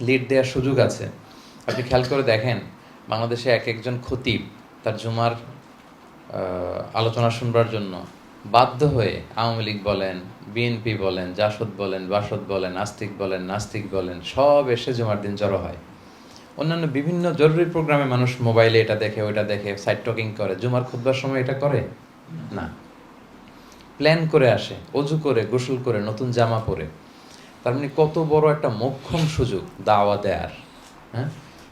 Lead দেওয়ার সুযোগ আছে। আপনি খেয়াল করে দেখেন, বাংলাদেশে এক একজন খতিব তার জুমার আলোচনা শুনবার জন্য বাধ্য হয়ে আওয়ামী লীগ বলেন, বিএনপি বলেন, জাসদ বলেন, বাসদ বলেন আস্তিক বলেন, নাস্তিক বলেন, সব এসে জুমার দিন জড়ো হয়। অন্যান্য বিভিন্ন জরুরি প্রোগ্রামে মানুষ মোবাইলে এটা দেখে, ওইটা দেখে সাইড টকিং করে। জুমার খুদবার সময় এটা করে? না। প্ল্যান করে আসে, অজু করে, গোসল করে, নতুন জামা পরে। তার মানে কত বড় একটা মোক্ষম সুযোগ দাওয়া দেয়ার হ্যাঁ?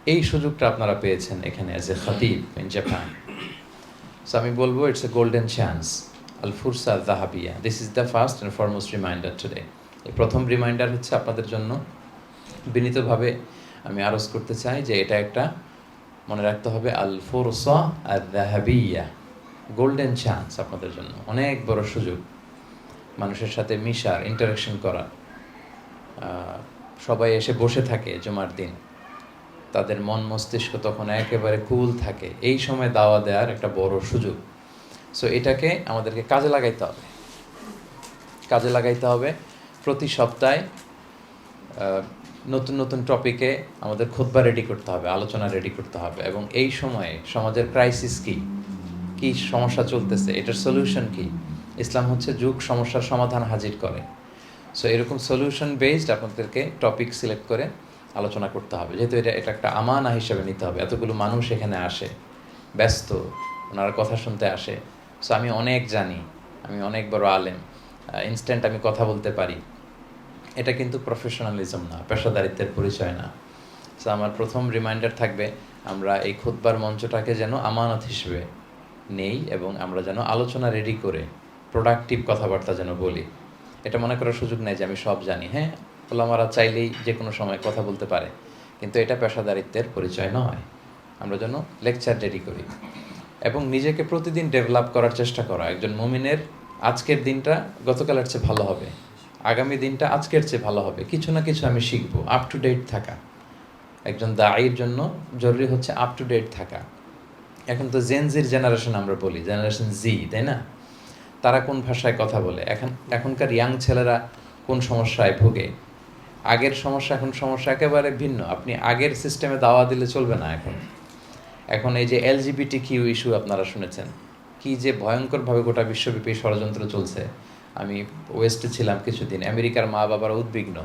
এই সুযোগটা আপনারা পেয়েছেন এখানে as a খাতিব in Japan so আমি বলব ইটস এ গোল্ডেন চান্স আল ফুরসা জাহাবিয়া this is the first and foremost reminder today এই প্রথম রিমাইন্ডার হচ্ছে আপনাদের জন্য। বিনীতভাবে আমি আরজ করতে চাই যে এটা একটা, মনে রাখতে হবে আল ফুরসা আর জাহাবিয়া গোল্ডেন চান্স আপনাদের জন্য। অনেক বড় সুযোগ। মানুষের সাথে মিশার ইন্টারাকশন করার। সবাই এসে বসে থাকে জুমার দিন। তাদের মন মস্তিষ্ক তখন একেবারে কুল থাকে। এই সময় দাওয়া দেওয়ার একটা বড় সুযোগ। সো এটাকে আমাদেরকে কাজে লাগাইতে হবে। কাজে লাগাইতে হবে। প্রতি সপ্তাহে নতুন নতুন টপিকে আমাদের খোদবা রেডি করতে হবে, আলোচনা রেডি করতে হবে। এবং এই সময়ে সমাজের ক্রাইসিস কি? কি সমস্যা চলতেছে? এটার সলিউশন কি? ইসলাম হচ্ছে যুগ সমস্যার সমাধান হাজির করে। সো এরকম সলিউশন বেসড আপনাদেরকে টপিক সিলেক্ট করে আলোচনা করতে হবে। যেহেতু এটা এটা একটা আমানা হিসেবে নিতে হবে। এতগুলো মানুষ এখানে আসে, ব্যস্ত, ওনারা কথা শুনতে আসে। সো আমি অনেক জানি, আমি অনেক বড় আলেম। ইনস্ট্যান্ট আমি কথা বলতে পারি। এটা কিন্তু প্রফেশনালিজম না, পেশাদারিত্বের পরিচয় না। সো আমার প্রথম রিমাইন্ডার থাকবে, আমরা এই খুতবার মঞ্চটাকে যেন আমানত হিসেবে নেই এবং আমরা যেন আলোচনা রেডি করে প্রোডাক্টিভ কথাবার্তা যেন বলি। এটা মনে করার সুযোগ নেই যে আমি সব জানি হ্যাঁ? ওলামারা চাইলেই যে কোনো সময় কথা বলতে পারে, কিন্তু এটা পেশাদারিত্বের পরিচয় নয়। আমরা যেন লেকচার রেডি করি। এবং নিজেকে প্রতিদিন ডেভেলপ করার চেষ্টা করা। একজন মুমিনের আজকের দিনটা গতকালের চেয়ে ভালো হবে। আগামী দিনটা আজকের চেয়ে ভালো হবে। কিছু না কিছু আমি শিখব। আপ টু ডেট থাকা। একজন দায়ের জন্য জরুরি হচ্ছে আপ টু ডেট থাকা। এখন তো জেনজির জেনারেশন আমরা বলি জেনারেশন জি তাই না? তারা কোন ভাষায় কথা বলে? এখন এখনকার ইয়াং ছেলেরা কোন সমস্যায় ভোগে? আগের সমস্যা এখন সমস্যা একেবারে ভিন্ন। আপনি আগের সিস্টেমে দাওয়া দিলে চলবে না এখন। এখন এই যে এলজিবিটি কিউ ইস্যু আপনারা শুনেছেন। কি যে ভয়ঙ্করভাবে গোটা বিশ্বব্যাপী ষড়যন্ত্র চলছে। আমি ওয়েস্টে ছিলাম কিছুদিন। আমেরিকার মা বাবারা উদ্বিগ্ন।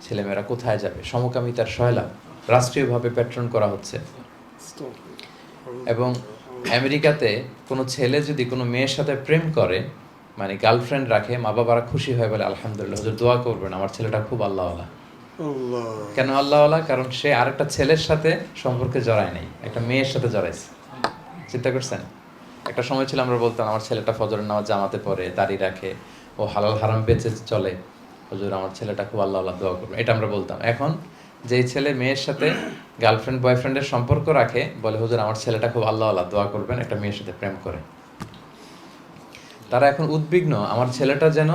ছেলেমেয়েরা কোথায় যাবে? সমকামিতার সয়লাভ রাষ্ট্রীয়ভাবে প্যাট্রন করা হচ্ছে। এবং আমেরিকাতে কোনো ছেলে যদি কোনো মেয়ের সাথে প্রেম করে মানে গার্লফ্রেন্ড রাখে মা বাবারা খুশি হয় বলে আলহামদুলিল্লাহ হুজুর দোয়া করবেন আমার ছেলেটা খুব আল্লাহওয়ালা। আল্লাহ। কেন আল্লাহওয়ালা? কারণ সে আরেকটা ছেলের সাথে সম্পর্কে জড়ায় নাই একটা মেয়ের সাথে জড়াইছে। চিন্তা করছেন? একটা সময় ছিল আমরা বলতাম আমার ছেলেটা ফজরের নামাজ জামাতে পড়ে দাড়ি রাখে ও হালাল হারাম বেঁচে চলে। হুজুর আমার ছেলেটা খুব আল্লাহ আল্লাহ দোয়া করবে এটা আমরা বলতাম। এখন যেই ছেলে মেয়ের সাথে গার্লফ্রেন্ড বয়ফ্রেন্ডের সম্পর্ক রাখে, বলে, হুজুর, আমার ছেলেটা খুব আল্লাহ আল্লাহ দোয়া করবেন, একটা মেয়ের সাথে প্রেম করে। তারা এখন উদ্বিগ্ন, আমার ছেলেটা যেন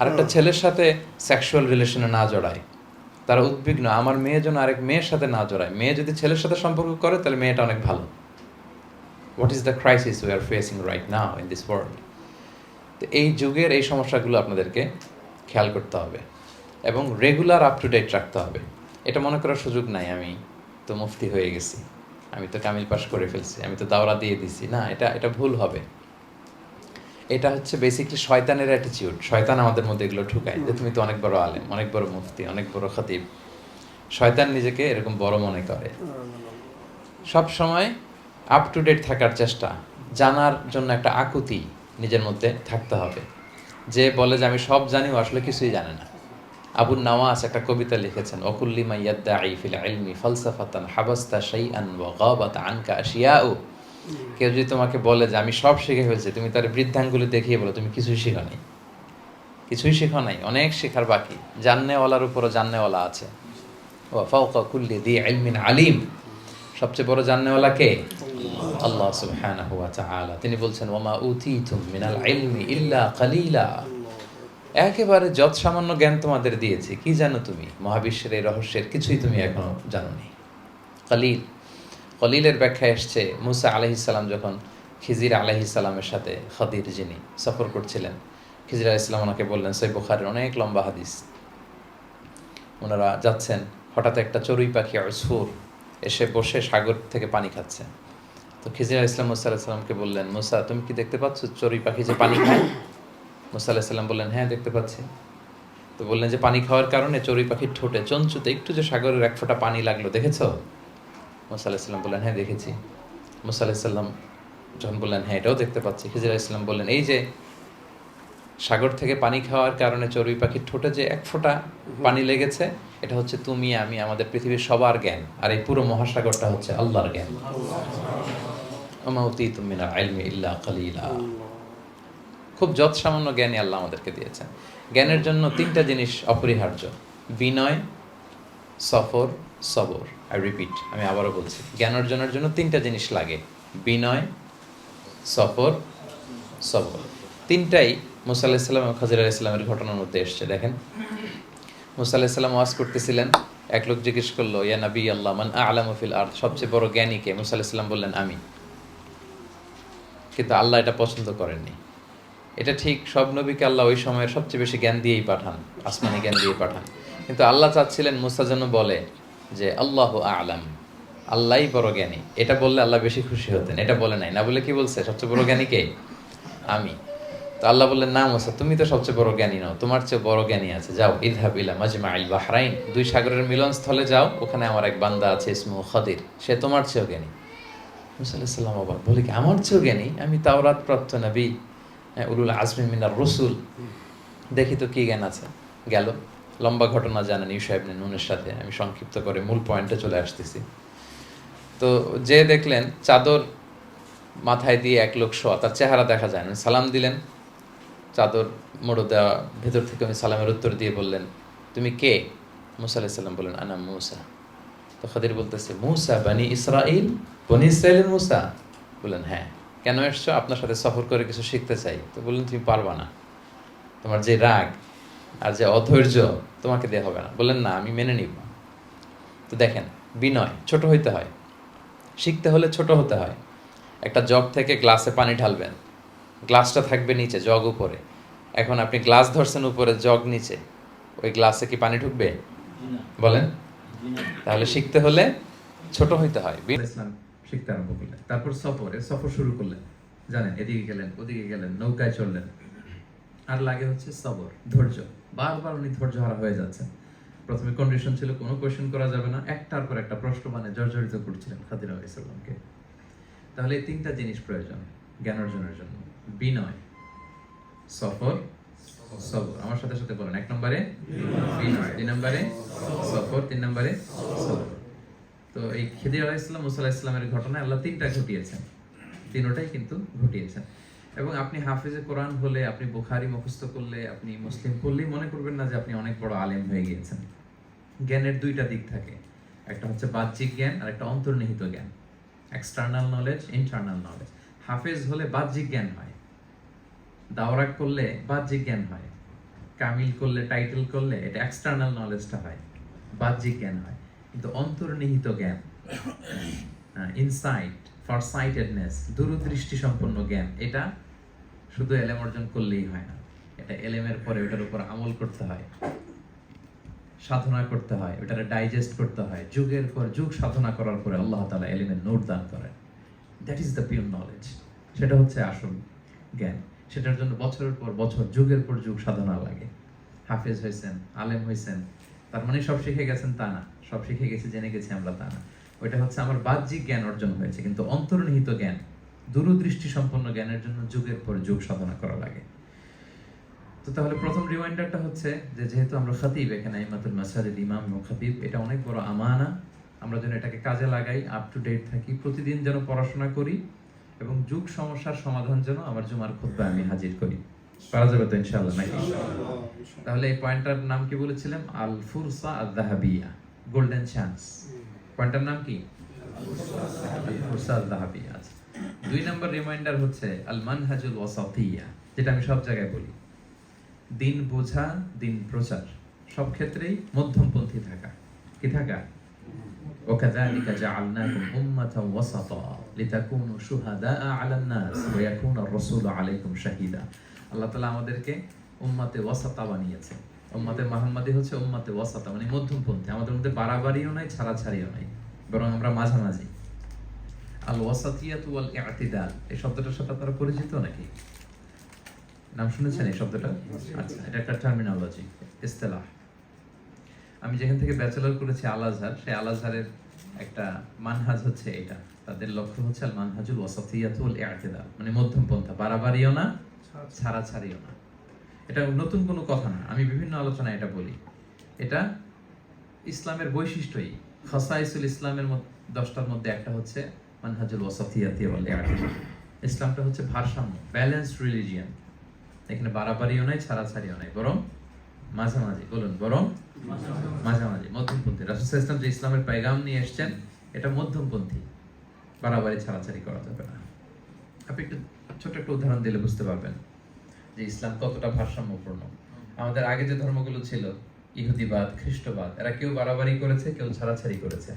আরেকটা ছেলের সাথে সেক্সুয়াল রিলেশনে না জড়ায়। তারা উদ্বিগ্ন, আমার মেয়ে যেন আরেক মেয়ের সাথে না জড়ায়। মেয়ে যদি ছেলের সাথে সম্পর্ক করে, তাহলে মেয়েটা অনেক ভালো। What is the crisis we are facing right now in this world তো এই যুগের এই সমস্যাগুলো আপনাদেরকে খেয়াল করতে হবে এবং রেগুলার আপ টু ডেট রাখতে হবে। এটা মনে করার সুযোগ নাই, আমি তো মুফতি হয়ে গেছি। আমি তো কামিল পাশ করে ফেলছি, আমি তো দাওরা দিয়ে দিছি। না, এটা এটা ভুল হবে। এটা হচ্ছে বেসিকলি শয়তানের অ্যাটিটিউড শয়তান আমাদের মধ্যে এগুলো ঠুকায় যে তুমি তো অনেক বড় আলেম, অনেক বড় মুফতি, অনেক বড় খতিব। শয়তান নিজেকে এরকম বড় মনে করে। সব সময় আপ টু ডেট থাকার চেষ্টা, জানার জন্য একটা আকুতি নিজের মধ্যে থাকতে হবে। যে বলে যে আমি সব জানি, ও আসলে কিছুই জানে না। আবুল নওয়াজ একটা কবিতা লিখেছেন অকুল্লিমা ইয়াদ্দাঈ ফিল ইলমি ফালসাফাতান হাবাস্তা শাইআন ওয়া গাবাত আনকা আশিয়াউ। কেউ যদি তোমাকে বলে যে, আমি সব শিখে ফেলছি, তুমি তার বৃদ্ধাঙ্গুলি দেখিয়ে বলো, তুমি কিছুই শেখো নাই। কিছুই শেখো নাই, অনেক শেখার বাকি। জাননেওয়ালার উপরও জাননেওয়ালা আছে। ও ফাওকা কুল্লি দি ইলমিন আলিম। সবচেয়ে বড় জাননেওয়ালা কে? আল্লাহ সুবহানাহু ওয়া তাআলা। তিনি বলছেন ওমা উতিতুম মিনাল ইলমি ইল্লা কালিলা। একেবারে যত সামান্য জ্ঞান তোমাদের দিয়েছি। কি জানো তুমি? মহাবিশ্বের এই রহস্যের কিছুই তুমি এখনও জানোনি। কালিল, কলিলের ব্যাখ্যা এসছে মুসা আলহিসাল্লাম যখন খিজির আলহিসাল্লামের সাথে খদির যিনি সফর করছিলেন, খিজির আলাইসাল্লাম ওনাকে বললেন সৈ বুখারের অনেক লম্বা হাদিস। ওনারা যাচ্ছেন, হঠাৎ একটা চড়ুই পাখি অসুর এসে বসে সাগর থেকে পানি খাচ্ছে। তো খিজির ইসলাম মুসা আলাহিসাল্লামকে বললেন, মুসা, তুমি কি দেখতে পাচ্ছ? চড়ুই পাখি যে পানি খায়? মুসা আলাহিসাল্লাম বললেন হ্যাঁ দেখতে পাচ্ছি। তো বললেন যে পানি খাওয়ার কারণে চড়ুই পাখির ঠোঁটে চঞ্চুতে একটু যে সাগরের এক ফোঁটা পানি লাগল দেখেছ? মুসা আলাহিসাল্লাম বললেন হ্যাঁ দেখেছি। মুসা আলাহিসাল্লাম যখন বললেন হ্যাঁ এটাও দেখতে পাচ্ছি। খিজির ইসলাম বললেন এই যে সাগর থেকে পানি খাওয়ার কারণে চড়ুই পাখির ঠোঁটে যে এক ফোঁটা পানি লেগেছে এটা হচ্ছে তুমি আমি আমাদের পৃথিবীর সবার জ্ঞান। আর এই পুরো মহাসাগরটা হচ্ছে আল্লাহর জ্ঞান। আমাউতি তুমিনা আইলমি ইল্লা কালিলা। খুব যৎ সামান্য জ্ঞানই আল্লাহ আমাদেরকে দিয়েছেন। জ্ঞানের জন্য তিনটা জিনিস অপরিহার্য। বিনয়, সফর, সবর। আই রিপিট আমি আবারও বলছি, জ্ঞান অর্জনের জন্য তিনটা জিনিস লাগে। বিনয়, সফর, সবর। তিনটাই মুসা আলাহিসাল্লাম এবং খাজির আলাইসাল্লামের ঘটনার মধ্যে এসছে। দেখেন, মুসা আলাহিসাল্লাম ওয়াজ করতেছিলেন। এক লোক জিজ্ঞেস করল, ইয়া নবী আল্লাহ, মান আলামফিল আর সবচেয়ে বড় জ্ঞানীকে মুসা আলাহিসাল্লাম বললেন, আমি। কিন্তু আল্লাহ এটা পছন্দ করেননি। এটা ঠিক সব নবীকে আল্লাহ ওই সময়ের সবচেয়ে বেশি জ্ঞান দিয়েই পাঠান, আসমানি জ্ঞান দিয়ে পাঠান। কিন্তু আল্লাহ চাচ্ছিলেন, মুসা যেন বলে যে, আল্লাহ আলাম। আল্লাহই বড় জ্ঞানী। এটা বললে আল্লাহ বেশি খুশি হতেন। এটা বলে নাই। না বলে কি বলছে? সবচেয়ে বড় জ্ঞানী কে? আমি। তো আল্লাহ বললেন, না মুসা, তুমি তো সবচেয়ে বড় জ্ঞানী নও। তোমার চেয়ে বড় জ্ঞানী আছে। যাও, ইদহাব ইলা মাজমা আল বাহরাইন। দুই সাগরের মিলনস্থলে যাও। ওখানে আমার এক বান্দা আছে, ইসমু খাদির। সে তোমার চেয়েও জ্ঞানী। মুসা আলাইহিস সালাম আবার বলে কি, আমার চেয়েও জ্ঞানী? আমি তাওরাত প্রাপ্ত নবী। উলুল আজমি মিনার রসুল। দেখি তো কি জ্ঞান আছে। গেল। লম্বা ঘটনা জানেন ইউসাহেব নুনের সাথে। আমি সংক্ষিপ্ত করে মূল পয়েন্টে চলে আসতেছি। তো যে দেখলেন, চাদর মাথায় দিয়ে এক লোক শোয়া, তার চেহারা দেখা যায় না। সালাম দিলেন। চাদর মোড়ো দেওয়া, ভেতর থেকে উনি সালামের উত্তর দিয়ে বললেন, তুমি কে? মুসা আলাইসাল্লাম বললেন, আনা মুসা। তো খাদির বলতেছে, মুসা বানি ইসরাইল বনি ইসরায়েলের মুসা? বললেন হ্যাঁ। কেন এসছো? আপনার সাথে সফর করে কিছু শিখতে চাই। তো বললেন তুমি পারবা না। তোমার যে রাগ আর যে অধৈর্য তোমাকে দেওয়া হবে না। বললেন না আমি মেনে নিব। তো দেখেন বিনয় ছোট হইতে হয়। শিখতে হলে ছোট হতে হয়। একটা জগ থেকে গ্লাসে পানি ঢালবেন। গ্লাসটা থাকবে নিচে জগ উপরে। এখন আপনি গ্লাস ধরছেন উপরে জগ নিচে। ওই গ্লাসে কি পানি ঢুকবে? বলেন। তাহলে শিখতে হলে ছোট হইতে হয়। শিখতে আরম্ভ করলেন তারপর সফর সফর শুরু করলেন। জানেন, এদিকে গেলেন, ওদিকে গেলেন, নৌকায় চললেন আর লাগে হচ্ছে সবর, ধৈর্য। বারবার উনি ধৈর্য হারা হয়ে যাচ্ছেন। প্রথমে কন্ডিশন ছিল, কোনো কোয়েশ্চেন করা যাবে না। একটার পর একটা প্রশ্ন মানে জর্জরিত করছিলেন খাদির ইসলামকে তাহলে এই তিনটা জিনিস প্রয়োজন, জ্ঞান অর্জনের জন্য। বিনয়, সফর, সবর। আমার সাথে সাথে বলেন, এক নম্বরে বিনয়, দুই নম্বরে সফর, তিন নম্বরে সবর। তো এই খিদির আলাহ ইসলাম মুসা ইসলামের ঘটনায় আল্লাহ তিনটা ঘটিয়েছেন। তিনোটাই কিন্তু ঘটিয়েছেন। এবং আপনি হাফিজে কোরআন হলে, আপনি বুখারি মুখস্থ করলে, আপনি মুসলিম পড়লেই মনে করবেন না যে আপনি অনেক বড় আলেম হয়ে গিয়েছেন। জ্ঞানের দুইটা দিক থাকে। একটা হচ্ছে বাহ্যিক জ্ঞান আর একটা অন্তর্নিহিত জ্ঞান। এক্সটার্নাল নলেজ ইন্টারনাল নলেজ হাফেজ হলে বাহ্যিক জ্ঞান হয়। দাওরাক করলে বাহ্যিক জ্ঞান হয়। কামিল করলে, টাইটেল করলে এটা এক্সটার্নাল নলেজটা হয়। বাহ্যিক জ্ঞান হয়। কিন্তু অন্তর্নিহিত জ্ঞান ইনসাইট ফরসাইটেডনেস দূরদৃষ্টি সম্পন্ন জ্ঞান, এটা শুধু এলেম অর্জন করলেই হয় না। এটা এলেমের পরে ওটার উপর আমল করতে হয়, সাধনা করতে হয়, ওটারে ডাইজেস্ট করতে হয়। যুগের পর যুগ সাধনা করার পরে আল্লাহ তাআলা এলিমের নোট দান করেন। That is the pure knowledge সেটা হচ্ছে আসল জ্ঞান। সেটার জন্য বছরের পর বছর, যুগের পর যুগ সাধনা লাগে। হাফেজ হয়েছেন, আলেম হয়েছেন তার মানে সব শিখে গেছেন তা না। সব শিখে গেছে, জেনে গেছি আমরা তা না। ওইটা হচ্ছে আমার বাহ্যিক জ্ঞান অর্জন হয়েছে, কিন্তু অন্তর্নিহিত জ্ঞান দূরদৃষ্টি সম্পন্ন জ্ঞানের জন্য যুগের পর যুগ সাধনা করা লাগে। তো তাহলে প্রথম রিমাইন্ডারটা হচ্ছে যে যেহেতু আমরা খাতিব, এখানে ইমাতুল মাসাজিদ ইমাম এবং খাতিব, এটা অনেক বড় আমানা। আমরা যেন এটাকে কাজে লাগাই আপ টু ডেট থাকি, প্রতিদিন যেন পড়াশোনা করি এবং যুগ সমস্যার সমাধান যেন আমার জুমার খুদ্া আমি হাজির করি। পারা যাবে তো ইনশাআল্লাহ নাকি তাহলে এই পয়েন্টটার নাম কি বলেছিলাম আল ফুরসা আল দাহাবিয়া গোল্ডেন চান্স পয়েন্টটার নাম কি আল ফুরসা আল দাহাবিয়া আচ্ছা দুই নম্বর রিমাইন্ডার হচ্ছে আল মানহাজুল ওয়াসাতিয়া যেটা আমি সব জায়গায় বলি দিন বোঝা দিন প্রচার সব ক্ষেত্রেই মধ্যমপন্থী থাকা কি থাকা وكذلك جعلناكم أمة وسطا لتكونوا شهداء على الناس ويكون الرسول عليكم شهيدا আল্লাহ তালা আমাদেরকে উম্মতে ওয়াসাতা বানিয়েছে। উম্মাতে মাহমাদি হচ্ছে উম্মাতে ওয়াসাতা মানে মধ্যমপন্থী। আমাদের মধ্যে বাড়াবাড়িও নাই, ছাড়াছাড়িও নাই, বরং আমরা মাঝামাঝি। আল ওয়াসাতিয়াতু ওয়াল এই শব্দটার সাথে পরিচিত নাকি? নাম শুনেছেন এই শব্দটা? আচ্ছা এটা একটা টার্মিনোলজি ইস্তেলাহ। আমি যেখান থেকে ব্যাচেলর করেছি আল সেই আল একটা মানহাজ হচ্ছে এটা। তাদের লক্ষ্য হচ্ছে আল মানহাজুল ওয়াসাতিয়াতুল ইআতিদাল মানে মধ্যম পন্থা বাড়াবাড়িও না ছাড়া ছাড়িও না। এটা নতুন কোনো কথা না, আমি বিভিন্ন আলোচনায় এটা বলি। এটা ইসলামের বৈশিষ্ট্যই। খাসাইসুল ইসলামের দশটার মধ্যে একটা হচ্ছে মানহাজুল ওয়াল ইআতিদাল ইসলামটা হচ্ছে ভারসাম্য ব্যালেন্সড রিলিজিয়ান এখানে বাড়াবাড়িও নাই, ছাড়াছাড়িও নাই, বরং মাঝামাঝি, বলুন, বরং মাঝামাঝি, মধ্যমপন্থী। রাসূল ওয়াসাল্লাম যে ইসলামের পায়গাম নিয়ে এসেছেন, এটা মধ্যমপন্থী। বাড়াবাড়ি, ছাড়াছাড়ি করা যাবে না। আপনি একটু ছোট একটা উদাহরণ দিলে বুঝতে পারবেন যে ইসলাম কতটা ভারসাম্যপূর্ণ। আমাদের আগে যে ধর্মগুলো ছিল, ইহুদিবাদ, খ্রিস্টবাদ, এরা কেউ বাড়াবাড়ি করেছে, কেউ ছাড়াছাড়ি করেছে।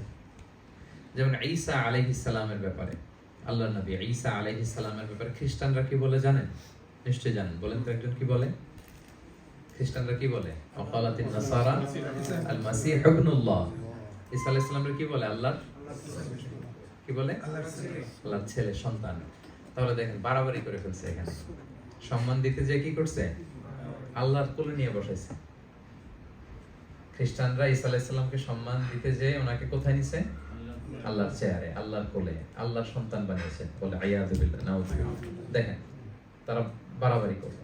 যেমন ঈসা আলাইহিস সালামের ব্যাপারে। আল্লাহ নবী ঈসা আলাইহিস সালামের ব্যাপারে খ্রিস্টানরা কি বলে জানেন? নিশ্চয়ই জানেন। বলেন তো একজন কি বলে? খ্রিস্টানরা কি বলে? অকালাতিন নাসারা আল কি বলে? আল্লাহর? কি বলে? আল্লাহর ছেলে, সন্তান। তাহলে দেখেন বাড়াবাড়ি করে ফেলছে এখানে। সম্মান দিতে যে কি করছে? আল্লাহর কোলে নিয়ে বসাইছে। খ্রিস্টানরা ঈসা আলাইহিস সালামকে সম্মান দিতে যে ওনাকে কোথায় নিছে? আল্লাহর চেয়ারে, আল্লাহর কোলে, আল্লাহর সন্তান বানিয়েছে। বলে আয়াদুবিল্লাহ নাউজুবিল্লাহ দেখেন, তারা বাড়াবাড়ি করবে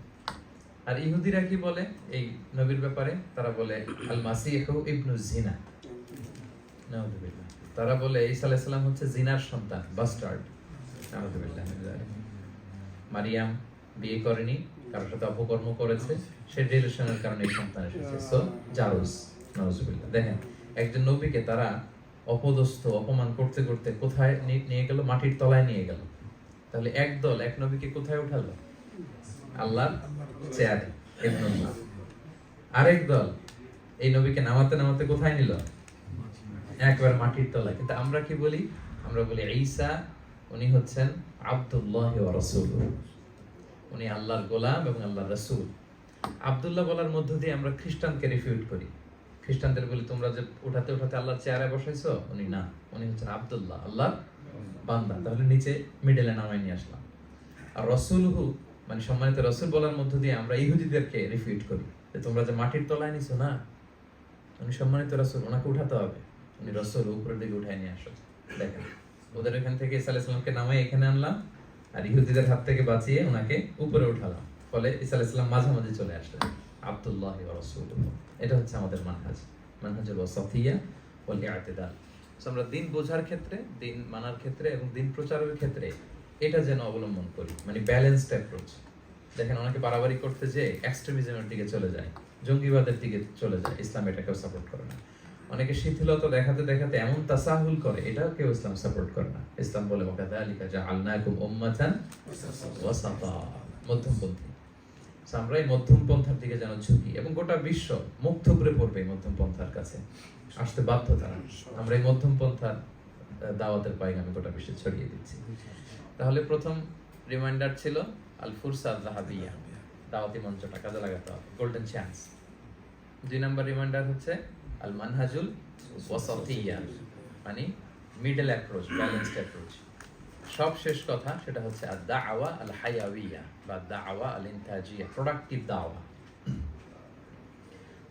আর ইহুদিরা কি বলে? এই নবীর ব্যাপারে তারা বলে আল মাসিহু ইবনু জিনা। নাউজুবিল্লাহ তারা বলে, ঈসা আলাইহিস সালাম হচ্ছে জিনার সন্তান বাস্টার্ড। মারিয়াম বিয়ে করেনি, কারোর সাথে অপকর্ম করেছে, সে রিলেশনের কারণে সন্তান এসেছে। সো জারুস দেখেন, একজন নবীকে তারা অপদস্থ, অপমান করতে করতে কোথায় নিয়ে গেল? মাটির তলায় নিয়ে গেল। তাহলে এক দল, এক নবীকে কোথায় উঠালো? চেয়ারে আরেক দল, এই নবীকে নামাতে নামাতে কোথায় নিল? একবার মাটির তলায়। কিন্তু আমরা কি বলি? আমরা বলি ঈসা উনি হচ্ছেন আব্দুল্লাহ ওয়া রাসূলুহু। উনি আল্লাহর গোলাম এবং আল্লাহর রসুল। আব্দুল্লাহ বলার মধ্য দিয়ে আমরা খ্রিস্টানকে রিফিউট করি। খ্রিস্টানদের বলি, তোমরা যে উঠাতে উঠাতে আল্লাহর চেয়ারে বসাইছো? উনি, না। উনি হচ্ছেন আব্দুল্লাহ আল্লাহ বান্দা। তাহলে নিচে মিডলে নামাই নিয়ে আসলাম। আর রসুলহু মানে সম্মানিত রসুল বলার মধ্য দিয়ে আমরা ইহুদিদেরকে রিফিউট করি। যে, তোমরা যে মাটির তলায় নিছো না? উনি সম্মানিত রসুল, ওনাকে উঠাতে হবে। উনি রসুল, উপরের দিকে উঠাই নিয়ে আসো। দেখেন। ওদের এখান থেকে ইসা আলাইসালামকে নামাই এখানে আনলাম, আর ইহুদিদের হাত থেকে বাঁচিয়ে ওনাকে উপরে উঠালাম। ফলে ইসা আলাইসালাম মাঝামাঝি চলে আসলেন আবদুল্লাহ এটা হচ্ছে আমাদের মানহাজ। মানহাজুল ওয়াসাফিয়া ওয়াল ইআতিদাল So আমরা দিন বোঝার ক্ষেত্রে, দিন মানার ক্ষেত্রে এবং দিন প্রচারের ক্ষেত্রে এটা যেন অবলম্বন করি। মানে ব্যালেন্সড অ্যাপ্রোচ দেখেন অনেকে বাড়াবাড়ি করতে যে এক্সট্রিমিজমের দিকে চলে যায়, জঙ্গিবাদের দিকে চলে যায়। ইসলাম এটাকেও সাপোর্ট করে না। অনেকে শিথিলতা দেখাতে দেখাতে এমন তাসাহুল করে, এটাও কেউ ইসলাম সাপোর্ট করে না। ইসলাম বলে ওয়াকাযালিকা জাআলনাকুম উম্মাতান ওয়াসাতা মধ্যমপন্থী। আমরা এই মধ্যম পন্থার দিকে যেন ঝুঁকি, এবং গোটা বিশ্ব মুগ্ধ করে পড়বে এই মধ্যম কাছে। আসতে বাধ্য তারা। আমরা এই মধ্যম পন্থার দাওয়াতের পাইগামে গোটা বিশ্বে ছড়িয়ে দিচ্ছি। তাহলে প্রথম রিমাইন্ডার ছিল আল ফুরসাদ রাহাবিয়া দাওয়াতি মঞ্চটা কাজে লাগাতে হবে। গোল্ডেন চান্স দুই নাম্বার রিমাইন্ডার হচ্ছে আল মানহাজুল ওয়াসাতিয়া মানে মিডল অ্যাপ্রোচ ব্যালেন্সড অ্যাপ্রোচ সব শেষ কথা সেটা হচ্ছে আর দাওয়া আল হায়াউইয়া বা দাওয়া আল ইনতাজিয়া প্রোডাক্টিভ দাওয়া।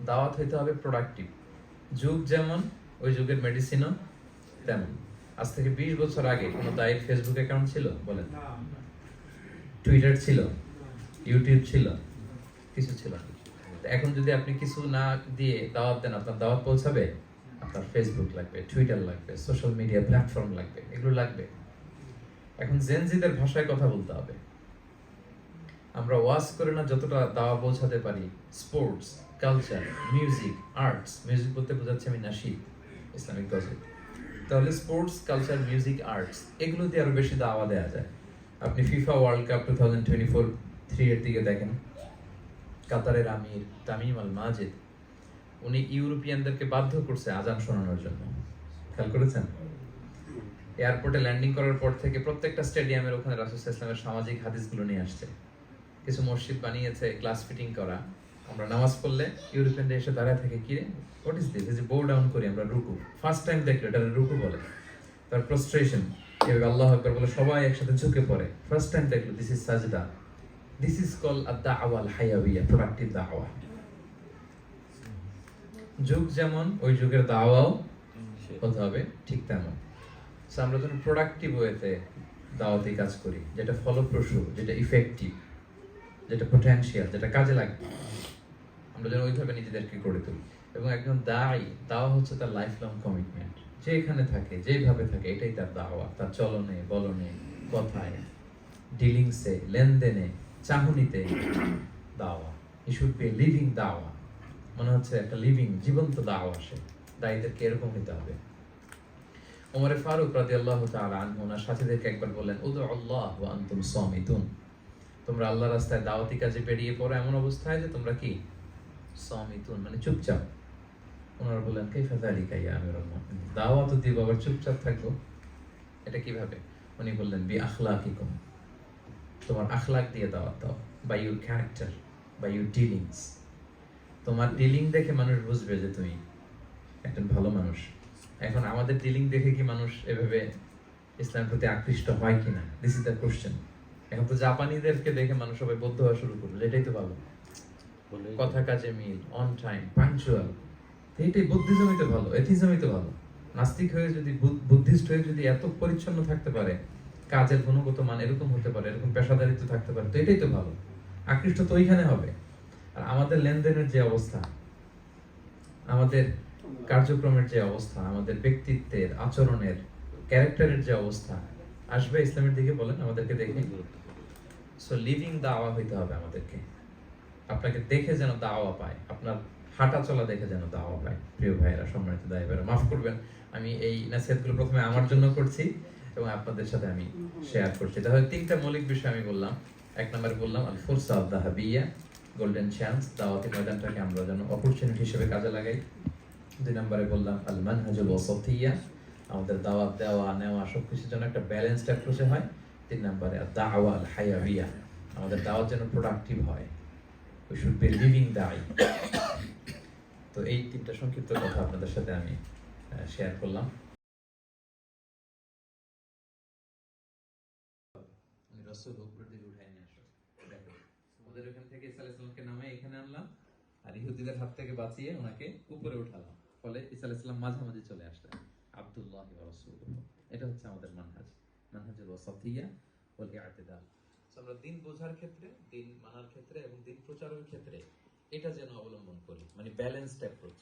দাওয়াত হইতে হবে প্রোডাক্টিভ যুগ যেমন ওই যুগের মেডিসিনও তেমন। আজ থেকে বিশ বছর আগে কোনো দায়ের ফেসবুক অ্যাকাউন্ট ছিল? বলেন। টুইটার ছিল? ইউটিউব ছিল? কিছু ছিল না। এখন যদি আপনি কিছু না দিয়ে দাওয়াত দেন, আপনার দাওয়াত পৌঁছাবে? আপনার ফেসবুক লাগবে টুইটার লাগবে সোশ্যাল মিডিয়া প্ল্যাটফর্ম লাগবে, এগুলো লাগবে। এখন জেনজিদের ভাষায় কথা বলতে হবে। আমরা ওয়াজ করে না যতটা দাওয়া পৌঁছাতে পারি sports culture music arts music বলতে বোঝাচ্ছে আমি নাসিদ, ইসলামিক গজল তাহলে স্পোর্টস কালচার মিউজিক আর্টস এগুলো দিয়ে আরও বেশি দাওয়া দেওয়া যায়। আপনি FIFA world cup two thousand twenty four three এর দিকে দেখেন। কাতারের আমির তামিম আল মাজেদ, উনি ইউরোপিয়ানদেরকে বাধ্য করছে আজান শোনানোর জন্য। খেয়াল করেছেন? এয়ারপোর্টে ল্যান্ডিং করার পর থেকে প্রত্যেকটা স্টেডিয়ামের ওখানে রাসুল ইসলামের সামাজিক হাদিসগুলো নিয়ে আসছে। কিছু মসজিদ বানিয়েছে, ক্লাস ফিটিং করা। আমরা নামাজ পড়লে ইউরোপিয়ানরা এসে দাঁড়ায় থাকে, কি রে? হোয়াট ইজ দিস যে বো ডাউন করি আমরা, রুকু। ফার্স্ট টাইম দেখলে এটা রুকু বলে। তার প্রস্ট্রেশন এভাবে আল্লাহ আকবার বলে সবাই একসাথে ঝুঁকে পড়ে। ফার্স্ট টাইম দেখল দিস ইজ সাজদা দিস ইজ কল আদ-দাওয়া আল-হায়াবিয়া প্রোডাক্টিভ দাওয়া যুগ যেমন ওই যুগের দাওয়াও হতে হবে ঠিক তেমন। So আমরা যখন প্রোডাক্টিভ ওয়েতে দাওয়াতি কাজ করি যেটা ফলপ্রসূ যেটা ইফেক্টিভ যেটা পোটেনশিয়াল যেটা কাজে লাগবে আমরা যেন ওইভাবে নিজেদেরকে গড়ে তুলি। এবং একজন দায়ী দাওয়া হচ্ছে তার লাইফ লং কমিটমেন্ট যেখানে থাকে যেভাবে থাকে এটাই তার দাওয়া তার চলনে বলনে কথায় ডিলিংসে লেনদেনে চাহনিতে দাওয়া। ই শুড বি লিভিং দাওয়া। মনে হচ্ছে একটা লিভিং জীবন্ত দাওয়া আসে। দায়ীদেরকে এরকম হতে হবে। ওমরে ফারুক রাদিয়াল্লাহু তাআলা আনহু, ওনার সাথীদেরকে একবার বললেন উদু আল্লাহ আনতুম সামিতুন তোমরা আল্লাহ রাস্তায় দাওয়াতি কাজে বেরিয়ে পড়ো এমন অবস্থায় যে তোমরা কি? সামিতুন মানে চুপচাপ। ওনারা বললেন, কাইফা যালিকা ইয়া আমিরুল মুমিনিন? দাওয়াত দিব, আবার চুপচাপ থাকব। এটা কীভাবে? উনি বললেন, বি আখলাকিকুম। তোমার আখলাক দিয়ে দাওয়াত দাও by your character by your dealings তোমার ডিলিং দেখে মানুষ বুঝবে যে তুমি একজন ভালো মানুষ। এখন আমাদের ডিলিং দেখে কি মানুষ এভাবে ইসলামের প্রতি আকৃষ্ট হয় কিনা? দিস ইজ দ্য কোশ্চেন এখন তো জাপানিদেরকে দেখে মানুষ সবাই বৌদ্ধ হওয়া শুরু করল এটাই তো ভালো। কথা কাজে মিল অন টাইম পাঞ্চুয়াল এইটাই বুদ্ধিজমই তো ভালো এথিজমই তো ভালো। নাস্তিক হয়ে যদি বুদ্ধিস্ট হয়ে যদি এত পরিচ্ছন্ন থাকতে পারে কাজের গুণগত মান এরকম হতে পারে, এরকম পেশাদারিত্ব থাকতে পারে, তো এটাই তো ভালো। আকৃষ্ট তো ওইখানে হবে। আর আমাদের লেনদেনের যে অবস্থা, আমাদের কার্যক্রমের যে অবস্থা, আমাদের ব্যক্তিত্বের, আচরণের, ক্যারেক্টারের যে অবস্থা, আসবে ইসলামের দিকে বলেন, আমাদেরকে দেখে। সো লিভিং দাওয়া হইতে হবে আমাদেরকে। আপনাকে দেখে যেন দাওয়া পায়, আপনার হাঁটা চলা দেখে যেন দাওয়া পায়। প্রিয় ভাইয়েরা, সম্মানিত দায় ভাইয়েরা, মাফ করবেন, আমি এই নাসিহাতগুলো প্রথমে আমার জন্য করছি। এবং আপনাদের সাথে আমি শেয়ার করছি। তাহলে তিনটা মৌলিক বিষয় আমি বললাম। এক নম্বরে বললাম আল ফুরসা আল দাহাবিয়া গোল্ডেন চান্স দাওয়াতি ময়দানটাকে আমরা যেন অপরচুনিটি হিসেবে কাজে লাগাই। দুই নম্বরে বললাম আল মানহাজুল ওয়াসাতিয়া আমাদের দাওয়াত দেওয়া নেওয়া সবকিছুর জন্য একটা ব্যালেন্সড অ্যাপ্রোচে হয়। তিন নম্বরে দাওয়া আল হায়াবিয়া আমাদের দাওয়াত যেন প্রোডাক্টিভ হয়। উই শুড বি লিভিং দাই তো এই তিনটা সংক্ষিপ্ত কথা আপনাদের সাথে আমি শেয়ার করলাম। রসুল উপর দিকে উঠাই নিয়ে আসো দেখো ওদের ওখান থেকে ইসা নামে এখানে আনলাম আর ইহুদিদের হাত থেকে বাঁচিয়ে ওনাকে উপরে উঠালাম। ফলে ইসা আলাইসাল্লাম মাঝামাঝি চলে আসলেন, আব্দুল্লাহ রসুল এটা হচ্ছে আমাদের মানহাজ। মানহাজুল ওয়াসাতিয়া ওয়াল ইআতিদাল So আমরা দিন বোঝার ক্ষেত্রে, দিন মানার ক্ষেত্রে এবং দিন প্রচারের ক্ষেত্রে এটা যেন অবলম্বন করি মানে ব্যালেন্সড অ্যাপ্রোচ